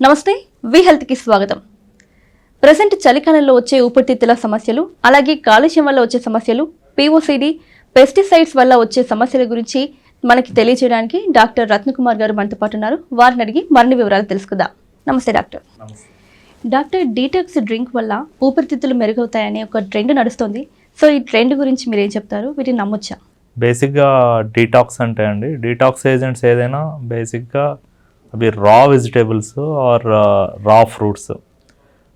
నమస్తే వి హెల్త్కి స్వాగతం. ప్రజెంట్ చలికాలంలో వచ్చే ఊపిరితిత్తుల సమస్యలు అలాగే కాలుష్యం వల్ల వచ్చే సమస్యలు పిఓసిడి పెస్టిసైడ్స్ వల్ల వచ్చే సమస్యల గురించి మనకి తెలియజేయడానికి డాక్టర్ రత్నకుమార్ గారు మనతో పాటు ఉన్నారు. వారిని అడిగి మరిన్ని వివరాలు తెలుసుకుందాం. నమస్తే డాక్టర్. డాక్టర్ డీటాక్స్ డ్రింక్ వల్ల ఊపిరితిత్తులు మెరుగవుతాయనే ఒక ట్రెండ్ నడుస్తుంది. సో ఈ ట్రెండ్ గురించి మీరు ఏం చెప్తారు? వీటిని నమ్మొచ్చా? బేసిక్గా డీటాక్స్ అంటే అండి డీటాక్స్ ఏజెంట్స్ ఏదైనా బేసిక్గా అవి రా వెజిటేబుల్స్ ఆర్ రా ఫ్రూట్స్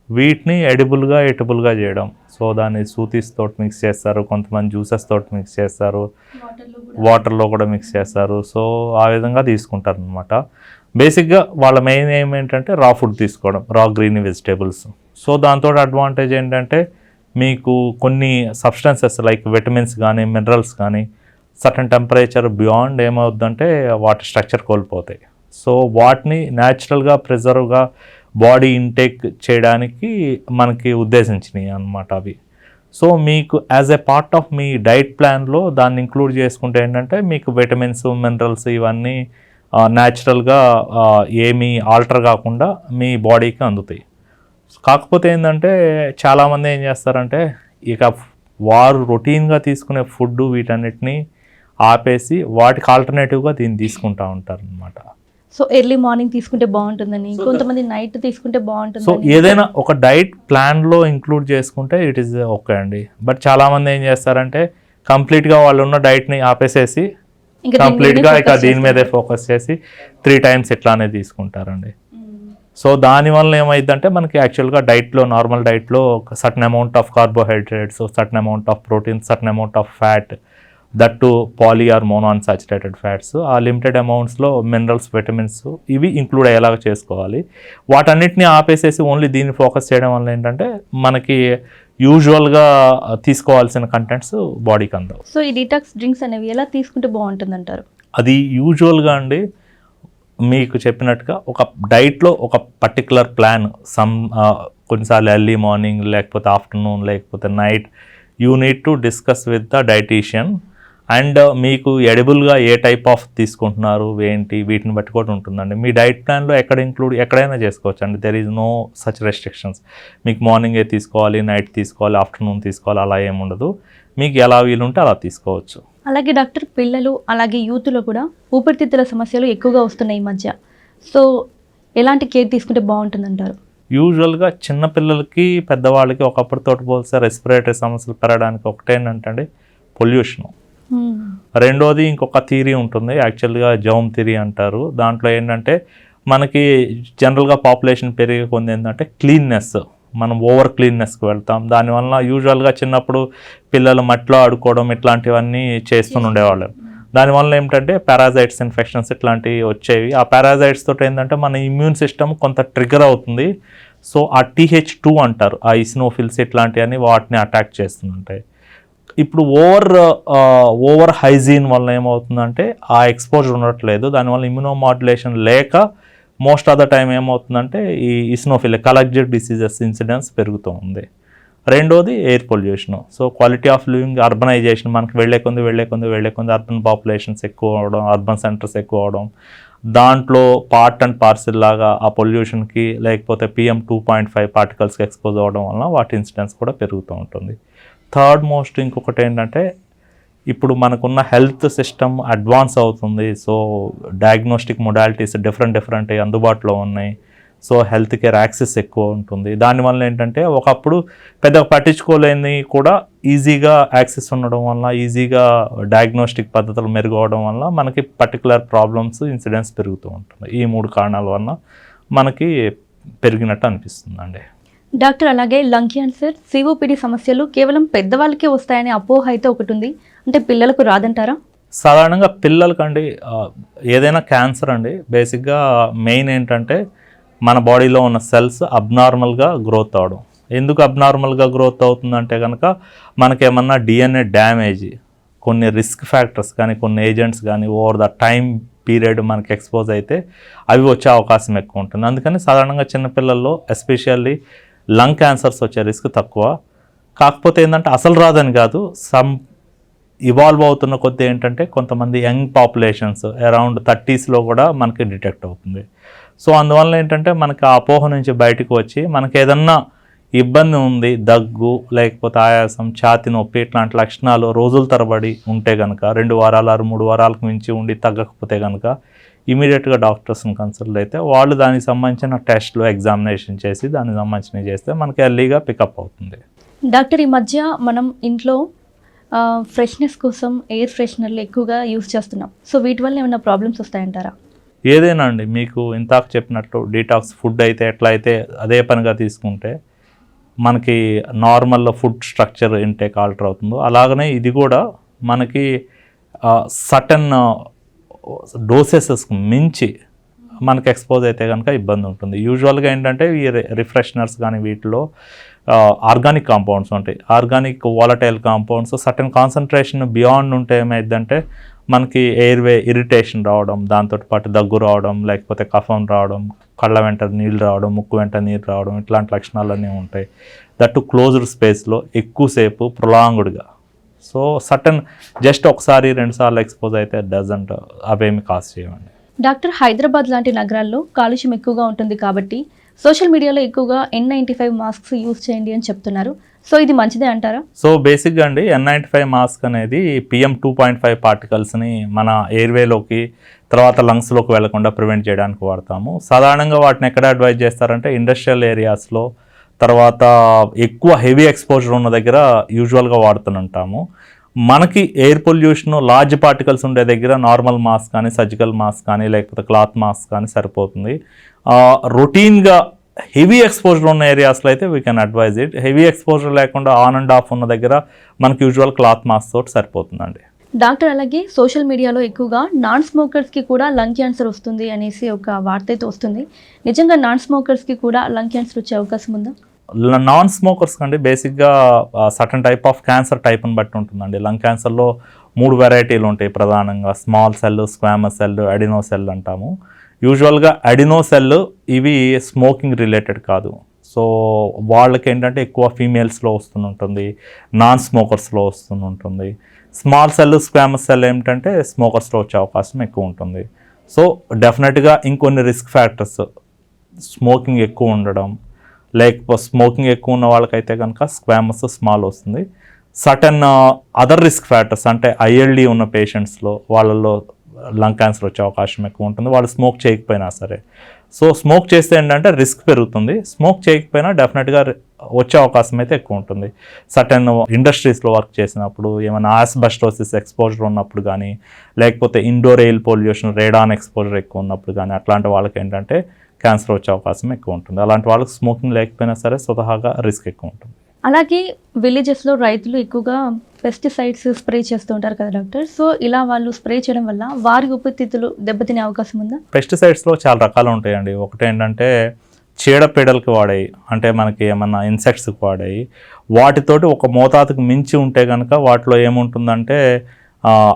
వీటిని ఎడిబుల్గా ఎటబుల్గా చేయడం. సో దాన్ని సూతీస్ తోటి మిక్స్ చేస్తారు. కొంతమంది జ్యూసెస్ తోటి మిక్స్ చేస్తారు. వాటర్లో కూడా మిక్స్ చేస్తారు. సో ఆ విధంగా తీసుకుంటారు అనమాట బేసిక్గా వాళ్ళ మెయిన్ ఏం ఏంటంటే రా ఫుడ్ తీసుకోవడం రా గ్రీన్ వెజిటేబుల్స్ సో దాంతో అడ్వాంటేజ్ ఏంటంటే మీకు కొన్ని సబ్స్టెన్సెస్ లైక్ విటమిన్స్ కానీ మినరల్స్ కానీ సర్టన్ టెంపరేచర్ బియాండ్ ఏమవుద్దంటే వాటి స్ట్రక్చర్ కోల్పోతాయి. సో వాటిని న్యాచురల్గా ప్రిజర్వ్గా బాడీ ఇంటేక్ చేయడానికి మనకి ఉద్దేశించినాయి అన్నమాట అవి. సో మీకు యాజ్ ఎ పార్ట్ ఆఫ్ మీ డైట్ ప్లాన్లో దాన్ని ఇంక్లూడ్ చేసుకుంటే ఏంటంటే మీకు విటమిన్స్ మినరల్స్ ఇవన్నీ న్యాచురల్గా ఏమీ ఆల్టర్ కాకుండా మీ బాడీకి అందుతాయి. కాకపోతే ఏంటంటే చాలామంది ఏం చేస్తారంటే ఇక వారు రొటీన్గా తీసుకునే ఫుడ్ వీటన్నిటిని ఆపేసి వాటికి ఆల్టర్నేటివ్గా దీన్ని తీసుకుంటా ఉంటారు అనమాట సో ఎర్లీ మార్నింగ్ తీసుకుంటే బాగుంటుందని కొంతమంది నైట్ తీసుకుంటే సో బాగుంటుంది ఏదైనా ఒక డైట్ ప్లాన్లో ఇంక్లూడ్ చేసుకుంటే ఇట్ ఈస్ ఓకే అండి. బట్ చాలామంది ఏం చేస్తారంటే కంప్లీట్గా వాళ్ళు ఉన్న డైట్ని ఆపేసేసి కంప్లీట్గా ఇక దీని మీదే ఫోకస్ చేసి త్రీ టైమ్స్ ఇట్లానే తీసుకుంటారండి. సో దానివల్ల ఏమైందంటే మనకి యాక్చువల్గా డైట్లో నార్మల్ డైట్లో ఒక certain amount of carbohydrates certain amount of protein certain amount of fat that too poly or monounsaturated fats. ఆ లిమిటెడ్ అమౌంట్స్లో మినరల్స్ విటమిన్స్ ఇవి ఇంక్లూడ్ అయ్యేలాగా చేసుకోవాలి. వాటన్నిటిని ఆపేసేసి ఓన్లీ దీన్ని ఫోకస్ చేయడం వల్ల ఏంటంటే మనకి యూజువల్గా తీసుకోవాల్సిన కంటెంట్స్ బాడీకి అందవు. సో ఈ డీటాక్స్ డ్రింక్స్ అనేవి ఎలా తీసుకుంటే బాగుంటుంది అంటారు అది యూజువల్గా అండి మీకు చెప్పినట్టుగా ఒక డైట్లో ఒక పర్టికులర్ ప్లాన్ సమ్ కొన్నిసార్లు ఎర్లీ మార్నింగ్ లేకపోతే ఆఫ్టర్నూన్ లేకపోతే night you need to discuss with the dietitian and మీకు ఎడిబుల్గా ఏ టైప్ ఆఫ్ తీసుకుంటున్నారు ఏంటి వీటిని బట్టి కూడా ఉంటుందండి. మీ డైట్ ప్లాన్లో ఎక్కడ ఇంక్లూడ్ ఎక్కడైనా చేసుకోవచ్చు అండి. There is no such restrictions మీకు మార్నింగే తీసుకోవాలి నైట్ తీసుకోవాలి ఆఫ్టర్నూన్ తీసుకోవాలి అలా ఏముండదు మీకు ఎలా వీలుంటే అలా తీసుకోవచ్చు. అలాగే డాక్టర్ పిల్లలు అలాగే యూత్లో కూడా ఊపిరితిత్తుల సమస్యలు ఎక్కువగా వస్తున్నాయి ఈ మధ్య. సో ఎలాంటి కేర్ తీసుకుంటే బాగుంటుంది అంటారు యూజువల్గా చిన్నపిల్లలకి పెద్దవాళ్ళకి ఒకప్పటితో పోలిస్తే రెస్పిరేటరీ సమస్యలు పెరగడానికి ఒకటేంటంటే పొల్యూషన్. రెండోది ఇంకొక థీరీ ఉంటుంది. యాక్చువల్గా జౌమ్ థీరీ అంటారు. దాంట్లో ఏంటంటే మనకి జనరల్గా పాపులేషన్ పెరిగే కొంది ఏంటంటే క్లీన్నెస్. మనం ఓవర్ క్లీన్నెస్కి వెళ్తాం. దానివల్ల యూజువల్గా చిన్నప్పుడు పిల్లలు మట్టిలో ఆడుకోవడం ఇట్లాంటివన్నీ చేస్తూనే ఉండేవాళ్ళు. దానివల్ల ఏమిటంటే పారాజైట్స్ ఇన్ఫెక్షన్స్ ఇట్లాంటివి వచ్చేవి. ఆ పారాజైట్స్ తోటి ఏంటంటే మన ఇమ్యూన్ సిస్టమ్ కొంత ట్రిగర్ అవుతుంది. సో ఆ టీహెచ్ టూ అంటారు. ఆ ఇస్నోఫిల్స్ ఇట్లాంటివన్నీ వాటిని అటాక్ చేస్తుంటాయి. ఇప్పుడు ఓవర్ ఓవర్ హైజీన్ వల్ల ఏమవుతుందంటే ఆ ఎక్స్పోజర్ ఉండట్లేదు. దానివల్ల ఇమ్యూనోమాడ్యులేషన్ లేక మోస్ట్ ఆఫ్ ద టైం ఏమవుతుందంటే ఈ ఇస్నోఫిల్ కలెక్టెడ్ డిసీజెస్ ఇన్సిడెన్స్ పెరుగుతూ ఉంది. రెండోది air pollution. So quality of living urbanization మనకి వెళ్ళే కొంది వెళ్ళే కొంది వెళ్ళే కొంది అర్బన్ పాపులేషన్స్ ఎక్కువ అవడం అర్బన్ సెంటర్స్ ఎక్కువ అవడం. దాంట్లో పార్ట్ అండ్ పార్సిల్ లాగా ఆ పొల్యూషన్కి లేకపోతే పిఎం టూ పాయింట్ ఫైవ్ పార్టికల్స్కి ఎక్స్పోజ్ అవ్వడం వలన వాటి ఇన్సిడెన్స్ కూడా పెరుగుతూ ఉంటుంది. థర్డ్ మోస్ట్ ఇంకొకటి ఏంటంటే ఇప్పుడు మనకున్న హెల్త్ సిస్టమ్ అడ్వాన్స్ అవుతుంది. So diagnostic modalities different different అందుబాటులో ఉన్నాయి. సో హెల్త్ కేర్ యాక్సెస్ ఎక్కువ ఉంటుంది. దానివల్ల ఏంటంటే ఒకప్పుడు పెద్దగా పట్టించుకోలేని కూడా ఈజీగా యాక్సెస్ ఉండడం వల్ల ఈజీగా డయాగ్నోస్టిక్ పద్ధతులు మెరుగవడం వల్ల మనకి పర్టికులర్ ప్రాబ్లమ్స్ ఇన్సిడెంట్స్ పెరుగుతూ ఉంటుంది ఈ మూడు కారణాల వల్ల మనకి పెరిగినట్టు అనిపిస్తుందండి. డాక్టర్ అలాగే లంగ్ క్యాన్సర్ సిఓపిడి సమస్యలు కేవలం పెద్దవాళ్ళకే వస్తాయనే అపోహ అయితే ఒకటి ఉంది. అంటే పిల్లలకు రాదంటారా? సాధారణంగా పిల్లలకండి ఏదైనా క్యాన్సర్ అండి బేసిక్గా మెయిన్ ఏంటంటే మన బాడీలో ఉన్న సెల్స్ అబ్నార్మల్గా గ్రోత్ అవడం. ఎందుకు అబ్నార్మల్గా గ్రోత్ అవుతుందంటే కనుక మనకేమన్నా డిఎన్ఏ డ్యామేజ్ కొన్ని రిస్క్ ఫ్యాక్టర్స్ కానీ కొన్ని ఏజెంట్స్ కానీ ఓవర్ ద టైం పీరియడ్ మనకి ఎక్స్పోజ్ అయితే అవి వచ్చే అవకాశం ఎక్కువ ఉంటుంది. అందుకని సాధారణంగా చిన్నపిల్లల్లో ఎస్పెషల్లీ లంగ్ క్యాన్సర్స్ వచ్చే రిస్క్ తక్కువ. కాకపోతే ఏంటంటే అసలు రాదని కాదు సమ్ ఇవాల్వ్ అవుతున్న కొద్దీ ఏంటంటే కొంతమంది యంగ్ పాపులేషన్స్ అరౌండ్ థర్టీస్లో కూడా మనకి డిటెక్ట్ అవుతుంది. సో అందువల్ల ఏంటంటే మనకి ఆ అపోహ నుంచి బయటకు వచ్చి మనకి ఏదన్నా ఇబ్బంది ఉంది దగ్గు లేకపోతే ఆయాసం ఛాతి నొప్పి ఇట్లాంటి లక్షణాలు రోజుల తరబడి ఉంటే కనుక రెండు వారాలు ఆరు మూడు వారాలకు మించి ఉండి తగ్గకపోతే కనుక ఇమీడియట్గా డాక్టర్స్ని కన్సల్ట్ అయితే వాళ్ళు దానికి సంబంధించిన టెస్ట్లు ఎగ్జామినేషన్ చేసి దానికి సంబంధించినవి చేస్తే మనకి ఎర్లీగా పికప్ అవుతుంది. డాక్టర్ ఈ మధ్య మనం ఇంట్లో ఫ్రెష్నెస్ కోసం ఎయిర్ ఫ్రెషనర్లు ఎక్కువగా యూస్ చేస్తున్నాం. సో వీటి వల్ల ఏమైనా ప్రాబ్లమ్స్ వస్తాయంటారా? ఏదైనా అండి మీకు ఇంతాక చెప్పినట్టు డీటాక్స్ ఫుడ్ అయితే ఎట్లా అయితే అదే పనిగా తీసుకుంటే మనకి normal food structure intake alter అవుతుందో అలాగనే ఇది కూడా మనకి సటన్ డోసెసెస్కి మించి మనకు ఎక్స్పోజ్ అయితే కనుక ఇబ్బంది ఉంటుంది. యూజువల్గా ఏంటంటే ఈ రిఫ్రెషనర్స్ కానీ వీటిలో ఆర్గానిక్ కాంపౌండ్స్ ఉంటాయి. Organic volatile compounds certain concentration beyond ఉంటే ఏమైందంటే మనకి ఎయిర్వే ఇరిటేషన్ రావడం దాంతో పాటు దగ్గు రావడం లేకపోతే కఫం రావడం కళ్ళ వెంట నీళ్ళు రావడం ముక్కు వెంట నీరు రావడం ఇట్లాంటి లక్షణాలన్నీ ఉంటాయి. దట్టు క్లోజ్డ్ స్పేస్లో ఎక్కువసేపు ప్రొలాంగ్డ్గా సో సటన్ జస్ట్ ఒకసారి రెండు సార్లు ఎక్స్పోజ్ అయితే డజంట్ అవేమి కాస్ చేయమండి డాక్టర్ హైదరాబాద్ లాంటి నగరాల్లో కాలుష్యం ఎక్కువగా ఉంటుంది కాబట్టి సోషల్ మీడియాలో ఎక్కువగా N ninety five masks use చేయండి అని చెప్తున్నారు. సో ఇది మంచిదే అంటారా? సో బేసిక్గా అండి ఎన్ నైంటీ ఫైవ్ మాస్క్ అనేది పిఎం టూ పాయింట్ ఫైవ్ పార్టికల్స్ని మన ఎయిర్వేలోకి తర్వాత లంగ్స్లోకి వెళ్ళకుండా ప్రివెంట్ చేయడానికి వాడతాము. సాధారణంగా వాటిని ఎక్కడ అడ్వైజ్ చేస్తారంటే ఇండస్ట్రియల్ ఏరియాస్లో తర్వాత ఎక్కువ హెవీ ఎక్స్పోజర్ ఉన్న దగ్గర యూజువల్గా వాడుతుంటాము మనకి ఎయిర్ పొల్యూషన్ లార్జ్ పార్టికల్స్ ఉండే దగ్గర నార్మల్ మాస్క్ కానీ సర్జికల్ మాస్క్ కానీ లేకపోతే క్లాత్ మాస్క్ కానీ సరిపోతుంది. రొటీన్గా హెవీ ఎక్స్పోజర్ ఉన్న ఏరియాస్లో అయితే we can advise it heavy exposure లేకుండా ఆన్ అండ్ ఆఫ్ ఉన్న దగ్గర మనకి యూజువల్ క్లాత్ మాస్క్ తోటి సరిపోతుందండి. డాక్టర్ అలాగే సోషల్ మీడియాలో ఎక్కువగా నాన్ స్మోకర్స్కి కూడా లంగ్ క్యాన్సర్ వస్తుంది అనేసి ఒక వార్త అయితే వస్తుంది. నిజంగా నాన్ స్మోకర్స్కి కూడా లంగ్ క్యాన్సర్ వచ్చే అవకాశం ఉందా? నాన్ స్మోకర్స్ కంటే బేసిక్గా సటన్ టైప్ ఆఫ్ క్యాన్సర్ టైప్ని బట్టి ఉంటుందండి. లంగ్ క్యాన్సర్లో మూడు వెరైటీలు ఉంటాయి ప్రధానంగా. Small cell squamous cell adeno cell అంటాము. యూజువల్గా అడినో సెల్ ఇవి స్మోకింగ్ రిలేటెడ్ కాదు. సో వాళ్ళకి ఏంటంటే ఎక్కువ ఫీమేల్స్లో వస్తుంటుంది నాన్ స్మోకర్స్లో వస్తుంటుంది. స్మాల్ సెల్ స్క్వామ సెల్ ఏమిటంటే స్మోకర్స్లో వచ్చే అవకాశం ఎక్కువ ఉంటుంది. సో డెఫినెట్గా ఇంకొన్ని రిస్క్ ఫ్యాక్టర్స్ స్మోకింగ్ ఎక్కువ ఉండడం లేకపోతే స్మోకింగ్ ఎక్కువ ఉన్న వాళ్ళకైతే కనుక స్క్వామస్ స్మాల్ వస్తుంది. సటన్ అదర్ రిస్క్ ఫ్యాక్టర్స్ అంటే ఐఎల్డి ఉన్న పేషెంట్స్లో వాళ్ళల్లో లంగ్ క్యాన్సర్ వచ్చే అవకాశం ఎక్కువ ఉంటుంది. వాళ్ళు స్మోక్ చేయకపోయినా సరే. సో స్మోక్ చేస్తే ఏంటంటే రిస్క్ పెరుగుతుంది. స్మోక్ చేయకపోయినా డెఫినెట్గా వచ్చే అవకాశం అయితే ఎక్కువ ఉంటుంది. సటన్ ఇండస్ట్రీస్లో వర్క్ చేసినప్పుడు ఏమైనా ఆస్బస్టోసిస్ ఎక్స్పోజర్ ఉన్నప్పుడు కానీ లేకపోతే indoor air pollution radon exposure ఎక్కువ ఉన్నప్పుడు కానీ అట్లాంటి వాళ్ళకి ఏంటంటే క్యాన్సర్ వచ్చే అవకాశం ఎక్కువ ఉంటుంది. అలాంటి వాళ్ళకి స్మోకింగ్ లేకపోయినా సరే స్వతహాగా రిస్క్ ఎక్కువ ఉంటుంది. అలాగే విలేజెస్లో రైతులు ఎక్కువగా పెస్టిసైడ్స్ స్ప్రే చేస్తూ ఉంటారు కదా డాక్టర్. సో ఇలా వాళ్ళు స్ప్రే చేయడం వల్ల వారి ఊపిరితిత్తులు దెబ్బతినే అవకాశం ఉందా? పెస్టిసైడ్స్లో చాలా రకాలు ఉంటాయండి. ఒకటి ఏంటంటే చీడపీడలకి వాడాయి. అంటే మనకి ఏమన్నా ఇన్సెక్ట్స్కి వాడాయి. వాటితోటి ఒక మోతాదుకు మించి ఉంటే కనుక వాటిలో ఏముంటుందంటే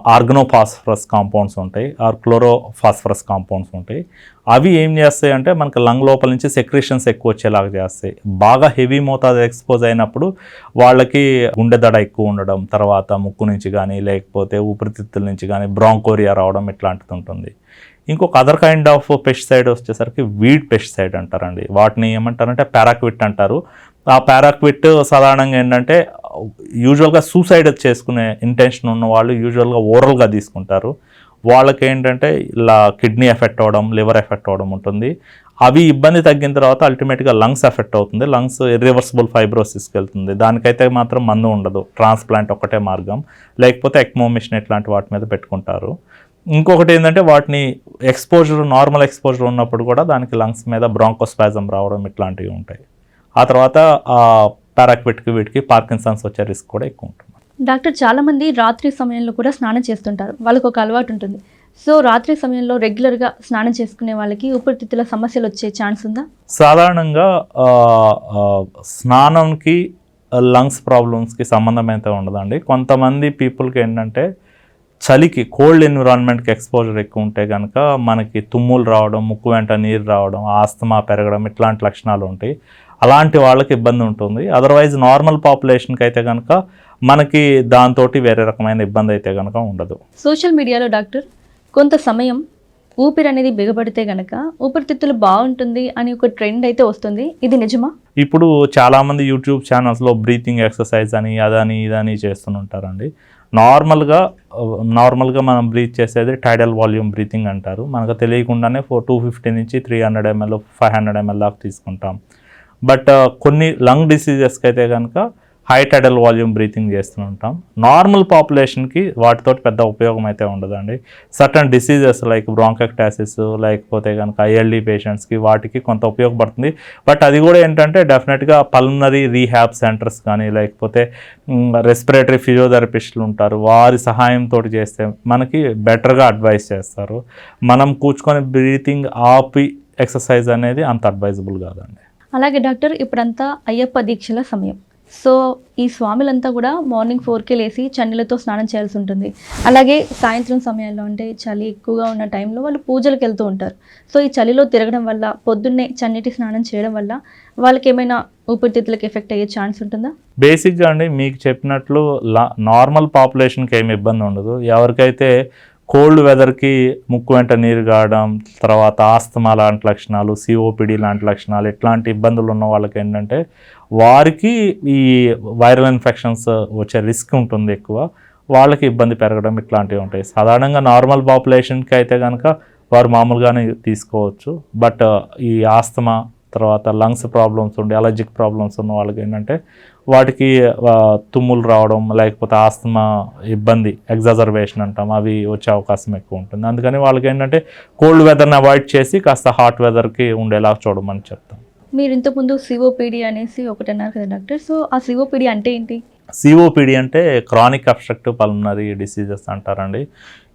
ఆర్గనోఫాస్ఫరస్ కాంపౌండ్స్ ఉంటాయి. ఆర్ క్లోరోఫాస్ఫరస్ కాంపౌండ్స్ ఉంటాయి. అవి ఏం చేస్తాయి అంటే మనకి లంగ్ లోపల నుంచి సెక్రేషన్స్ ఎక్కువ వచ్చేలాగా చేస్తాయి. బాగా హెవీ మోతాదు ఎక్స్పోజ్ అయినప్పుడు వాళ్ళకి గుండె దడ ఎక్కువ ఉండడం తర్వాత ముక్కు నుంచి కానీ లేకపోతే ఊపిరితిత్తుల నుంచి కానీ బ్రాంకోరియా రావడం ఇట్లాంటిది ఉంటుంది. ఇంకొక అదర్ కైండ్ ఆఫ్ పెస్టిసైడ్ వచ్చేసరికి వీడ్ పెస్టిసైడ్ అంటారండి. వాటిని ఏమంటారంటే పారాక్విట్ అంటారు. ఆ పారాక్విట్ సాధారణంగా ఏంటంటే యూజువల్గా సూసైడ్ చేసుకునే ఇంటెన్షన్ ఉన్న వాళ్ళు యూజువల్గా ఓరల్గా తీసుకుంటారు. వాళ్ళకి ఏంటంటే ఇలా కిడ్నీ ఎఫెక్ట్ అవ్వడం లివర్ ఎఫెక్ట్ అవ్వడం ఉంటుంది. అవి ఇబ్బంది తగ్గిన తర్వాత అల్టిమేట్గా లంగ్స్ ఎఫెక్ట్ అవుతుంది. లంగ్స్ ఇర్రివర్సిబుల్ ఫైబ్రోసిస్కి వెళ్తుంది దానికైతే మాత్రం మందు ఉండదు. ట్రాన్స్ప్లాంట్ ఒకటే మార్గం. లేకపోతే ఎక్మోమిషన్ ఇట్లాంటి వాటి మీద పెట్టుకుంటారు. ఇంకొకటి ఏంటంటే వాటిని ఎక్స్పోజర్ నార్మల్ ఎక్స్పోజర్ ఉన్నప్పుడు కూడా దానికి లంగ్స్ మీద బ్రాంకోస్పాజం రావడం ఇట్లాంటివి ఉంటాయి. ఆ తర్వాత పారాక్విట్కి వీటికి పార్కిన్సన్స్ వచ్చే రిస్క్ కూడా ఎక్కువ ఉంటుంది. డాక్టర్ చాలామంది రాత్రి సమయంలో కూడా స్నానం చేస్తుంటారు. వాళ్ళకు ఒక అలవాటు ఉంటుంది సో రాత్రి సమయంలో రెగ్యులర్గా స్నానం చేసుకునే వాళ్ళకి ఊపిరితిత్తుల సమస్యలు వచ్చే ఛాన్స్ ఉందా? సాధారణంగా స్నానంకి లంగ్స్ ప్రాబ్లమ్స్కి సంబంధం అయితే ఉండదండి. కొంతమంది పీపుల్కి ఏంటంటే చలికి కోల్డ్ ఎన్విరాన్మెంట్కి ఎక్స్పోజర్ ఎక్కువ ఉంటే కనుక మనకి తుమ్ములు రావడం ముక్కు వెంట నీరు రావడం ఆస్తమా పెరగడం ఇట్లాంటి లక్షణాలు ఉంటాయి అలాంటి వాళ్ళకి ఇబ్బంది ఉంటుంది అదర్వైజ్ నార్మల్ పాపులేషన్కి అయితే కనుక మనకి దాంతో వేరే రకమైన ఇబ్బంది అయితే కనుక ఉండదు. సోషల్ మీడియాలో డాక్టర్ కొంత సమయం ఊపిరి అనేది బిగబడితే గనక ఊపిరితిత్తులు బాగుంటుంది అని ఒక ట్రెండ్ అయితే వస్తుంది. ఇది నిజమా? ఇప్పుడు చాలామంది యూట్యూబ్ ఛానల్స్లో బ్రీతింగ్ ఎక్సర్సైజ్ అని అదని ఇదని చేస్తుంటారండి. నార్మల్గా నార్మల్గా మనం బ్రీత్ చేసేది టైడల్ వాల్యూమ్ బ్రీతింగ్ అంటారు. మనకు తెలియకుండానే ఫోర్ టూ ఫిఫ్టీ నుంచి three hundred ML five hundred ML దాకా తీసుకుంటాం. బట్ కొన్ని లంగ్ డిసీజెస్కి అయితే కనుక హై టైడల్ వాల్యూమ్ బ్రీతింగ్ చేస్తూ ఉంటాం. నార్మల్ పాపులేషన్కి వాటితోటి పెద్ద ఉపయోగం అయితే ఉండదండి. సర్టన్ డిసీజెస్ లైక్ బ్రాంకెక్టాసిస్ లేకపోతే కనుక ఐఎల్డి పేషెంట్స్కి వాటికి కొంత ఉపయోగపడుతుంది. బట్ అది కూడా ఏంటంటే డెఫినెట్గా పల్మనరీ రీహ్యాబ్ సెంటర్స్ కానీ లేకపోతే రెస్పిరేటరీ ఫిజియోథెరపిస్టులు ఉంటారు. వారి సహాయంతో చేస్తే మనకి బెటర్గా అడ్వైస్ చేస్తారు. మనం కూర్చుకొని బ్రీతింగ్ ఆపి ఎక్సర్సైజ్ అనేది అంత అడ్వైజబుల్ కాదండి. అలాగే డాక్టర్ ఇప్పుడంతా అయ్యప్ప దీక్షల సమయం. సో ఈ స్వాములంతా కూడా మార్నింగ్ ఫోర్కే లేసి చన్నీలతో స్నానం చేయాల్సి ఉంటుంది. అలాగే సాయంత్రం సమయంలో అంటే చలి ఎక్కువగా ఉన్న టైంలో వాళ్ళు పూజలకు వెళ్తూ ఉంటారు. సో ఈ చలిలో తిరగడం వల్ల పొద్దున్నే చన్నీటి స్నానం చేయడం వల్ల వాళ్ళకి ఏమైనా ఊపిరితిత్తులకు ఎఫెక్ట్ అయ్యే ఛాన్స్ ఉంటుందా? బేసిక్గా అండి మీకు చెప్పినట్లు లా నార్మల్ పాపులేషన్కి ఏమి ఇబ్బంది ఉండదు. ఎవరికైతే కోల్డ్ వెదర్కి ముక్కు వెంట నీరు కావడం తర్వాత ఆస్తమా లాంటి లక్షణాలు సిఓపిడి లాంటి లక్షణాలు ఇట్లాంటి ఇబ్బందులు ఉన్న వాళ్ళకి ఏంటంటే వారికి ఈ వైరల్ ఇన్ఫెక్షన్స్ వచ్చే రిస్క్ ఉంటుంది ఎక్కువ. వాళ్ళకి ఇబ్బంది పెరగడం ఇట్లాంటివి ఉంటాయి. సాధారణంగా నార్మల్ పాపులేషన్కి అయితే కనుక వారు మామూలుగానే తీసుకోవచ్చు. బట్ ఈ ఆస్తమా తర్వాత లంగ్స్ ప్రాబ్లమ్స్ ఉండి అలర్జిక్ ప్రాబ్లమ్స్ ఉన్న వాళ్ళకి ఏంటంటే వాటికి తుమ్ములు రావడం లేకపోతే ఆస్తమా ఇబ్బంది ఎగ్జాజర్వేషన్ అంటాం అవి వచ్చే అవకాశం ఎక్కువ ఉంటుంది. అందుకని వాళ్ళకి ఏంటంటే కోల్డ్ వెదర్ని అవాయిడ్ చేసి కాస్త హాట్ వెదర్కి ఉండేలా చూడమని చెప్తాం. మీరు ఇంతకుముందు సిఓపిడి అనేసి ఒకటి అన్నారు కదా డాక్టర్. సో ఆ సిఓపిడి అంటే ఏంటి? సిఓపిడి అంటే క్రానిక్ అబ్స్ట్రక్టివ్ పల్మనరీ డిసీజెస్ అంటారండి.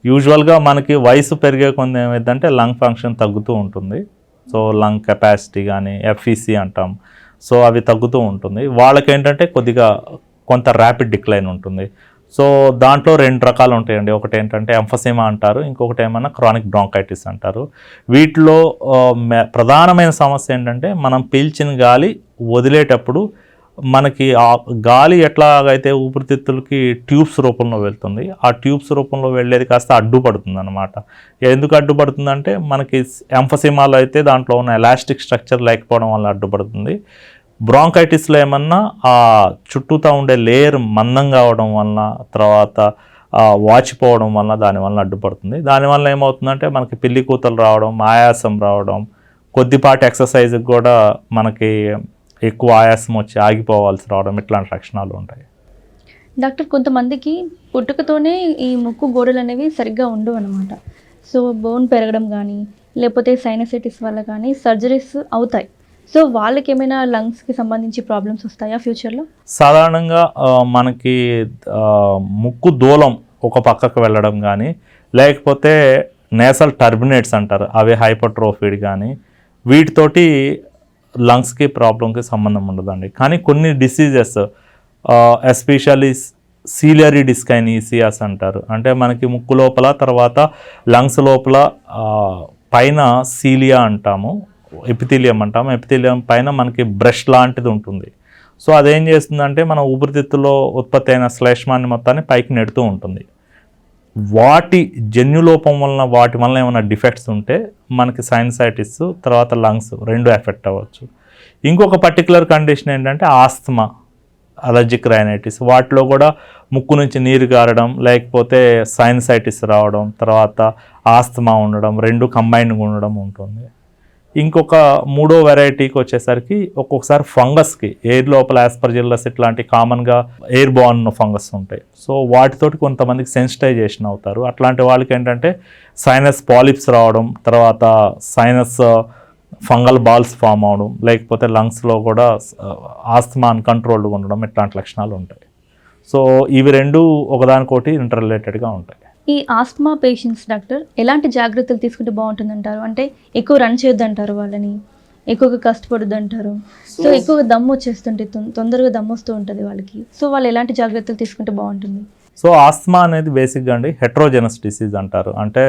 యూజువల్గా మనకి వయసు పెరిగే కొంత ఏమైందంటే లంగ్ ఫంక్షన్ తగ్గుతూ ఉంటుంది. సో లంగ్ కెపాసిటీ కానీ ఎఫ్ఈసి అంటాం. సో అవి తగ్గుతూ ఉంటుంది. వాళ్ళకి ఏంటంటే కొద్దిగా కొంత ర్యాపిడ్ డిక్లైన్ ఉంటుంది. సో దాంట్లో రెండు రకాలు ఉంటాయండి. ఒకటి ఏంటంటే ఎంఫసీమా అంటారు ఇంకొకటి ఏమన్నా క్రానిక్ బ్రాంకైటిస్ అంటారు. వీటిలో మె- ప్రధానమైన సమస్య ఏంటంటే మనం పీల్చిన గాలి వదిలేటప్పుడు మనకి ఆ గాలి ఎట్లాగైతే ఊపిరితిత్తులకి ట్యూబ్స్ రూపంలో వెళ్తుంది ఆ ట్యూబ్స్ రూపంలో వెళ్ళేది కాస్త అడ్డుపడుతుంది అనమాట ఎందుకు అడ్డుపడుతుందంటే మనకి ఎంఫసిమాలో అయితే దాంట్లో ఉన్న ఎలాస్టిక్ స్ట్రక్చర్ లేకపోవడం వల్ల అడ్డుపడుతుంది. బ్రాంకైటిస్లో ఏమన్నా ఆ చుట్టూతా ఉండే లేయర్ మందం కావడం వలన తర్వాత ఆ, వాచిపోవడం వలన దానివల్ల అడ్డుపడుతుంది. దానివల్ల ఏమవుతుందంటే మనకి పిల్లి కూతలు రావడం ఆయాసం రావడం కొద్దిపాటి ఎక్సర్సైజ్కి కూడా మనకి ఎక్కువ ఆయాసం వచ్చి ఆగిపోవాల్సి రావడం ఇట్లాంటి లక్షణాలు ఉంటాయి. డాక్టర్ కొంతమందికి పుట్టుకతోనే ఈ ముక్కు గోడలు అనేవి సరిగ్గా ఉండవు అనమాట సో బోన్ పెరగడం కానీ లేకపోతే సైనసైటిస్ వల్ల కానీ సర్జరీస్ అవుతాయి. సో వాళ్ళకి ఏమైనా లంగ్స్కి సంబంధించి ప్రాబ్లమ్స్ వస్తాయా ఫ్యూచర్లో? సాధారణంగా మనకి ముక్కు దూలం ఒక పక్కకు వెళ్ళడం కానీ లేకపోతే నేసల్ టర్బినేట్స్ అంటారు అవి హైపర్ట్రోఫిడ్ కానీ వీటితోటి లంగ్స్కి ప్రాబ్లంకి సంబంధం ఉండదండి. కానీ కొన్ని డిసీజెస్ ఎస్పెషల్లీ సీలియరీ డిస్కైనీసియాస్ అంటారు. అంటే మనకి ముక్కు లోపల తర్వాత లంగ్స్ లోపల పైన సీలియా అంటాము. ఎపిథీలియం అంటాము ఎపిథీలియం పైన మనకి బ్రష్ లాంటిది ఉంటుంది. సో అదేం చేస్తుందంటే మన ఊపిరితిత్తులో ఉత్పత్తి అయిన శ్లేష్మాన్ని మొత్తాన్ని పైకి నెడుతూ ఉంటుంది. వాటి జన్యులోపం వలన వాటి వలన ఏమైనా డిఫెక్ట్స్ ఉంటే మనకి సైనసైటిస్ తర్వాత లంగ్స్ రెండు ఎఫెక్ట్ అవ్వచ్చు. ఇంకొక పర్టికులర్ కండిషన్ ఏంటంటే ఆస్తమా అలర్జిక్ రైనైటిస్. వాటిలో కూడా ముక్కు నుంచి నీరు గారడం లేకపోతే సైనసైటిస్ రావడం తర్వాత ఆస్తమా ఉండడం రెండు కంబైన్గా ఉండడం ఉంటుంది. ఇంకొక మూడో వెరైటీకి వచ్చేసరికి ఒక్కొక్కసారి ఫంగస్కి ఎయిర్ లోపల ఆస్పర్జిల్లస్ ఇట్లాంటి కామన్గా ఎయిర్ బాన్ ఫంగస్ ఉంటాయి. సో వాటితోటి కొంతమందికి సెన్సిటైజేషన్ అవుతారు. అట్లాంటి వాళ్ళకి ఏంటంటే సైనస్ పాలిప్స్ రావడం తర్వాత సైనస్ ఫంగల్ బాల్స్ ఫామ్ అవడం లేకపోతే లంగ్స్లో కూడా uh, ఆస్తమా అన్కంట్రోల్డ్గా ఉండడం ఇట్లాంటి లక్షణాలు ఉంటాయి. సో ఇవి రెండు ఒకదానికోటి ఇంటర్ రిలేటెడ్గా ఉంటాయి. ఈ ఆస్మా పేషెంట్స్ డాక్టర్ ఎలాంటి జాగ్రత్తలు తీసుకుంటే బాగుంటుందంటారు? అంటే ఎక్కువ రన్ చేయొద్దు అంటారు వాళ్ళని ఎక్కువగా కష్టపడొద్దు అంటారు సో ఎక్కువగా దమ్ము వచ్చేస్తుంటే తొందరగా దమ్ము వస్తూ ఉంటుంది వాళ్ళకి. సో వాళ్ళు ఎలాంటి జాగ్రత్తలు తీసుకుంటే బాగుంటుంది? సో ఆస్తమా అనేది బేసిక్గా అండి హెట్రోజెనస్ డిసీజ్ అంటారు. అంటే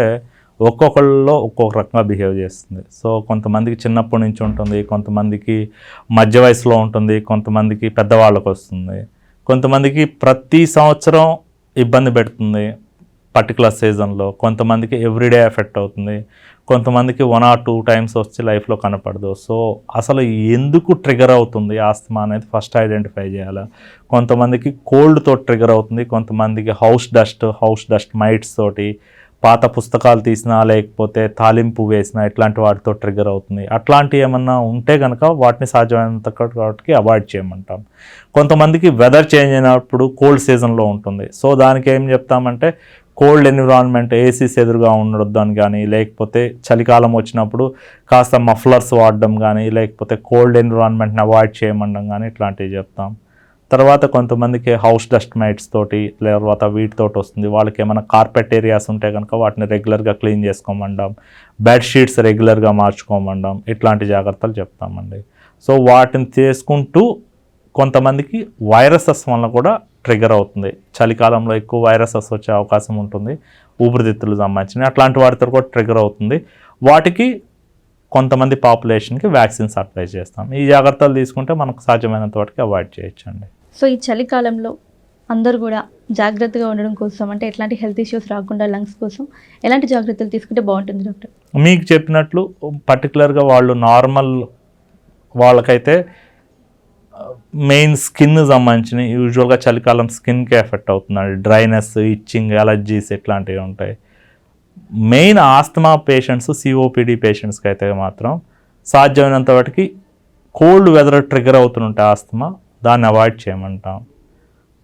ఒక్కొక్కళ్ళలో ఒక్కొక్క రకంగా బిహేవ్ చేస్తుంది. సో కొంతమందికి చిన్నప్పటి నుంచి ఉంటుంది కొంతమందికి మధ్య వయసులో ఉంటుంది కొంతమందికి పెద్దవాళ్ళకు వస్తుంది కొంతమందికి ప్రతి సంవత్సరం ఇబ్బంది పెడుతుంది. పర్టికులర్ సీజన్లో కొంతమందికి ఎవ్రీడే ఎఫెక్ట్ అవుతుంది. కొంతమందికి వన్ ఆర్ టూ టైమ్స్ వచ్చి లైఫ్లో కనపడదు. సో అసలు ఎందుకు ట్రిగర్ అవుతుంది ఆస్తమా అనేది ఫస్ట్ ఐడెంటిఫై చేయాలి? కొంతమందికి కోల్డ్తో ట్రిగర్ అవుతుంది. కొంతమందికి house dust house dust mites తోటి పాత పుస్తకాలు తీసినా లేకపోతే తాలింపు వేసినా ఇట్లాంటి వాటితో ట్రిగర్ అవుతుంది. అట్లాంటివి ఏమన్నా ఉంటే కనుక వాటిని సాధ్యమైనంత వాటికి అవాయిడ్ చేయమంటాం. కొంతమందికి వెదర్ చేంజ్ అయినప్పుడు కోల్డ్ సీజన్లో ఉంటుంది. సో దానికి ఏం చెప్తామంటే కోల్డ్ ఎన్విరాన్మెంట్ ఏసీస్ ఎదురుగా ఉండొద్దని కానీ లేకపోతే చలికాలం వచ్చినప్పుడు కాస్త మఫ్లర్స్ వాడడం కానీ లేకపోతే కోల్డ్ ఎన్విరాన్మెంట్ని అవాయిడ్ చేయమండం కానీ ఇట్లాంటివి చెప్తాం. తర్వాత కొంతమందికి హౌస్ డస్ట్ మైట్స్ తోటి తర్వాత వీటితోటి వస్తుంది. వాళ్ళకి ఏమైనా కార్పెట్ ఏరియాస్ ఉంటే కనుక వాటిని రెగ్యులర్గా క్లీన్ చేసుకోమండం బెడ్షీట్స్ రెగ్యులర్గా మార్చుకోమండం ఇట్లాంటి జాగ్రత్తలు చెప్తామండి. సో వాటిని చేసుకుంటూ కొంతమందికి వైరసెస్ వల్ల కూడా ట్రిగర్ అవుతుంది. చలికాలంలో ఎక్కువ వైరసెస్ వచ్చే అవకాశం ఉంటుంది. ఊపిరితిత్తులు సంబంధించిన అట్లాంటి వాటితో కూడా ట్రిగర్ అవుతుంది. వాటికి కొంతమంది పాపులేషన్కి వ్యాక్సిన్స్ అప్లై చేస్తాం. ఈ జాగ్రత్తలు తీసుకుంటే మనకు సాధ్యమైనంత వాటికి అవాయిడ్ చేయొచ్చండి. సో ఈ చలికాలంలో అందరూ కూడా జాగ్రత్తగా ఉండడం కోసం అంటే ఎట్లాంటి హెల్త్ ఇష్యూస్ రాకుండా లంగ్స్ కోసం ఎలాంటి జాగ్రత్తలు తీసుకుంటే బాగుంటుంది డాక్టర్? మీకు చెప్పినట్లు పర్టికులర్గా వాళ్ళు నార్మల్ వాళ్ళకైతే మెయిన్ స్కిన్ సంబంధించిన యూజువల్గా చలికాలం స్కిన్కి ఎఫెక్ట్ అవుతుందండి. డ్రైనెస్ ఇచ్చింగ్ అలర్జీస్ ఇట్లాంటివి ఉంటాయి. మెయిన్ ఆస్తమా పేషెంట్స్ సిఓపిడి పేషెంట్స్కి అయితే మాత్రం సాధ్యమైనంత వాటికి కోల్డ్ వెదర్ ట్రిగర్ అవుతుంటే ఆస్తమా దాన్ని అవాయిడ్ చేయమంటాం.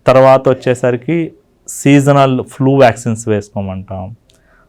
తర్వాత వచ్చేసరికి సీజనల్ ఫ్లూ వ్యాక్సిన్స్ వేసుకోమంటాం.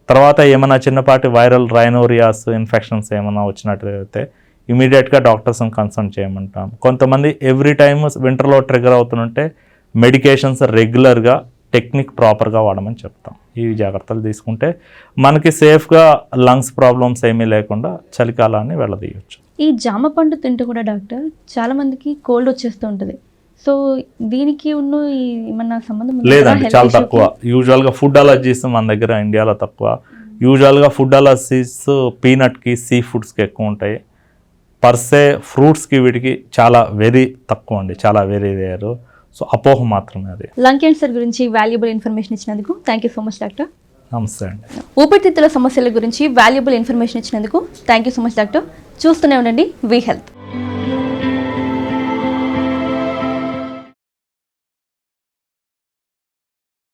తర్వాత ఏమైనా చిన్నపాటి వైరల్ రైనోరియాస్ ఇన్ఫెక్షన్స్ ఏమైనా వచ్చినట్లయితే ఇమీడియట్గా డాక్టర్స్ని కన్సల్ట్ చేయమంటాం. కొంతమంది ఎవ్రీ టైమ్ వింటర్లో ట్రిగర్ అవుతుంటే మెడికేషన్స్ రెగ్యులర్గా టెక్నిక్ ప్రాపర్గా వాడమని చెప్తాం. ఈ జాగ్రత్తలు తీసుకుంటే మనకి సేఫ్గా లంగ్స్ ప్రాబ్లమ్స్ ఏమీ లేకుండా చలికాలాన్ని వెళ్ళదీయచ్చు. ఈ జామ పండు తింటూ కూడా డాక్టర్ చాలా మందికి కోల్డ్ వచ్చేస్తూ ఉంటుంది. సో దీనికి ఉన్న ఈ ఏమన్నా సంబంధం? లేదండి చాలా? తక్కువ. యూజువల్గా ఫుడ్ అలర్జీస్ మన దగ్గర ఇండియాలో తక్కువ. యూజువల్గా ఫుడ్ అలర్జీస్ పీనట్కి సీ ఫుడ్స్కి ఎక్కువ ఉంటాయి. పర్సే ఫ్రూట్స్కి వీటికి చాలా వెరీ తక్కువ అండి చాలా వెరీ రేరు సో అపోహ మాత్రమే అది. లంగ్ క్యాన్సర్ గురించి వాల్యుబుల్ ఇన్ఫర్మేషన్ ఇచ్చినందుకు thank you so much doctor నమస్తే అండి. ఊపిరితిత్తుల సమస్యల గురించి వాల్యుబుల్ ఇన్ఫర్మేషన్ ఇచ్చినందుకు thank you so much doctor చూస్తూనే ఉండండి వీ హెల్త్